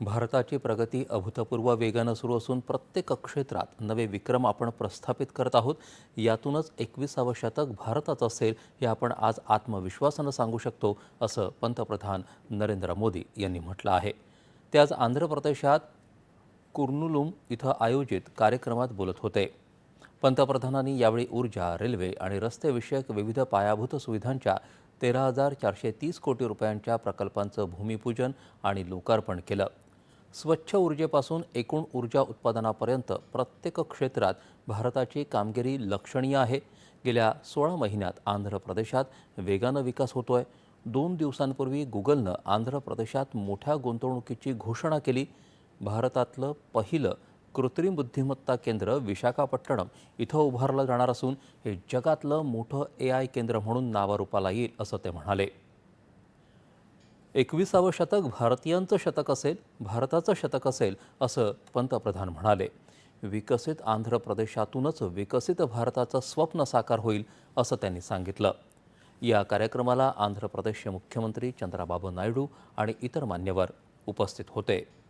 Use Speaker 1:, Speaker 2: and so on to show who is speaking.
Speaker 1: भारताची प्रगती अभूतपूर्व वेगानं सुरू असून प्रत्येक क्षेत्रात नवे विक्रम आपण प्रस्थापित करत आहोत. यातूनच एकविसावं शतक भारताचं असेल हे आपण आज आत्मविश्वासानं सांगू शकतो असं पंतप्रधान नरेंद्र मोदी यांनी म्हटलं आहे. ते आज आंध्र प्रदेशात कुर्नुलुम इथं आयोजित कार्यक्रमात बोलत होते. पंतप्रधानांनी यावेळी ऊर्जा रेल्वे आणि रस्तेविषयक विविध पायाभूत सुविधांच्या तेरा हजार चारशे तीस कोटी रुपयांच्या प्रकल्पांचं भूमिपूजन आणि लोकार्पण केलं. स्वच्छ ऊर्जेपासून एकूण ऊर्जा उत्पादनापर्यंत प्रत्येक क्षेत्रात भारताची कामगिरी लक्षणीय आहे. गेल्या सोळा महिन्यात आंध्र प्रदेशात वेगानं विकास होतोय. दोन दिवसांपूर्वी गुगलनं आंध्र प्रदेशात मोठ्या गुंतवणुकीची घोषणा केली. भारतातलं पहिलं कृत्रिम बुद्धिमत्ता केंद्र विशाखापट्टणम इथं उभारलं जाणार असून हे जगातलं मोठं ए आय केंद्र म्हणून नावारूपाला येईल असं ते म्हणाले. एकविसावं शतक भारतीयांचं शतक असेल भारताचं शतक असेल असं पंतप्रधान म्हणाले. विकसित आंध्र प्रदेशातूनच विकसित भारताचं स्वप्न साकार होईल असं त्यांनी सांगितलं. या कार्यक्रमाला आंध्र प्रदेशचे मुख्यमंत्री चंद्राबाबू नायडू आणि इतर मान्यवर उपस्थित होते.